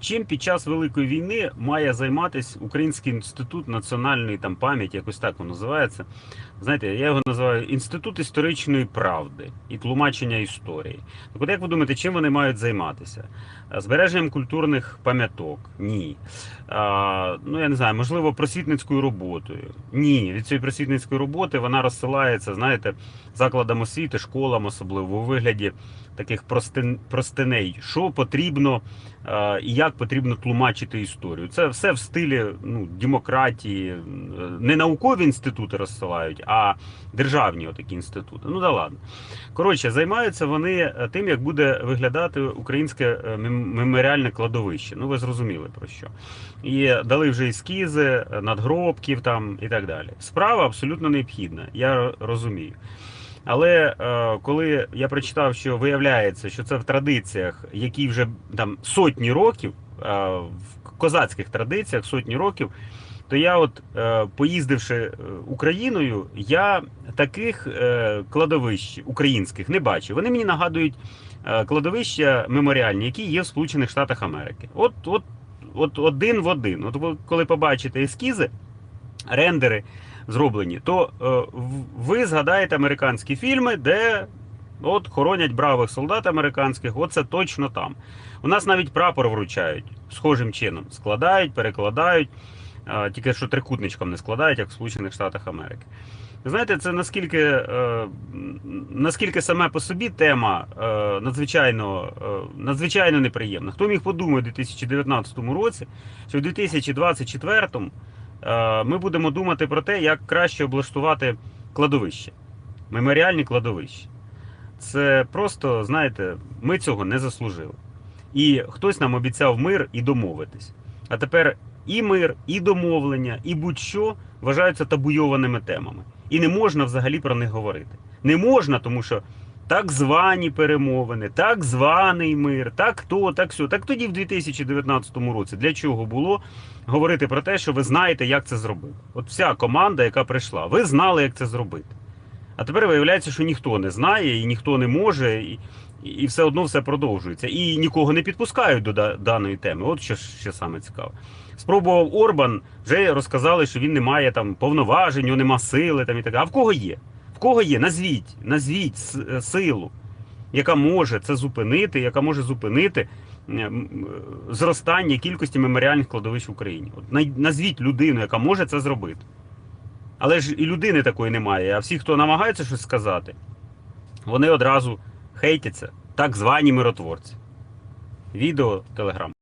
Чим під час Великої війни має займатися Український інститут національної там пам'яті, якось так воно називається. Знаєте, я його називаю Інститут історичної правди і тлумачення історії. Так от як ви думаєте, чим вони мають займатися? Збереженням культурних пам'яток? Ні. А, ну я не знаю, можливо, просвітницькою роботою. Ні, від цієї просвітницької роботи вона розсилається, знаєте, закладам освіти, школам, особливо у вигляді таких простин, простиней, що потрібно і як потрібно тлумачити історію. Це все в стилі ну, демократії. Е, Не наукові інститути розсилають, а державні такі інститути. Ну да ладно. Коротше, займаються вони е, тим, як буде виглядати українське е, меморіальне кладовище. Ну ви зрозуміли про що. І дали вже ескізи, надгробків там і так далі. Справа абсолютно необхідна, я розумію. Але е, коли я прочитав, що виявляється, що це в традиціях, які вже там сотні років, е, в козацьких традиціях сотні років, то я, от е, поїздивши е, Україною, я таких е, кладовищ українських не бачив. Вони мені нагадують е, кладовища меморіальні, які є в Сполучених Штатах Америки. От, от, от один в один. От ви коли побачите ескізи, рендери зроблені, то е, ви згадаєте американські фільми, де от хоронять бравих солдат американських, оце точно там. У нас навіть прапор вручають схожим чином. Складають, перекладають, е, тільки що трикутничком не складають, як в Сполучених Штатах Америки. Знаєте, це наскільки, е, наскільки саме по собі тема е, надзвичайно, е, надзвичайно неприємна. Хто міг подумати у 2019 році, що в 2024 е, ми будемо думати про те, як краще облаштувати кладовище, меморіальні кладовища. Це просто, знаєте, ми цього не заслужили. І хтось нам обіцяв мир і домовитись. А тепер і мир, і домовлення, і будь-що вважаються табуйованими темами. І не можна взагалі про них говорити. Не можна, тому що так звані перемовини, так званий мир, так то, так сьо. Так тоді в 2019 році для чого було говорити про те, що ви знаєте, як це зробити? От вся команда, яка прийшла, ви знали, як це зробити. А тепер виявляється, що ніхто не знає і ніхто не може, і, і все одно все продовжується. І нікого не підпускають до да- даної теми. От що, що саме цікаве. Спробував Орбан, вже розказали, що він не має там повноважень, нема сили там і так. А в кого є? В кого є? Назвіть, назвіть е, силу, яка може це зупинити, яка може зупинити зростання кількості меморіальних кладовищ в Україні. От назвіть людину, яка може це зробити. Але ж і людини такої немає. А всі, хто намагається щось сказати, вони одразу хейтяться, так звані миротворці. Відео, телеграм.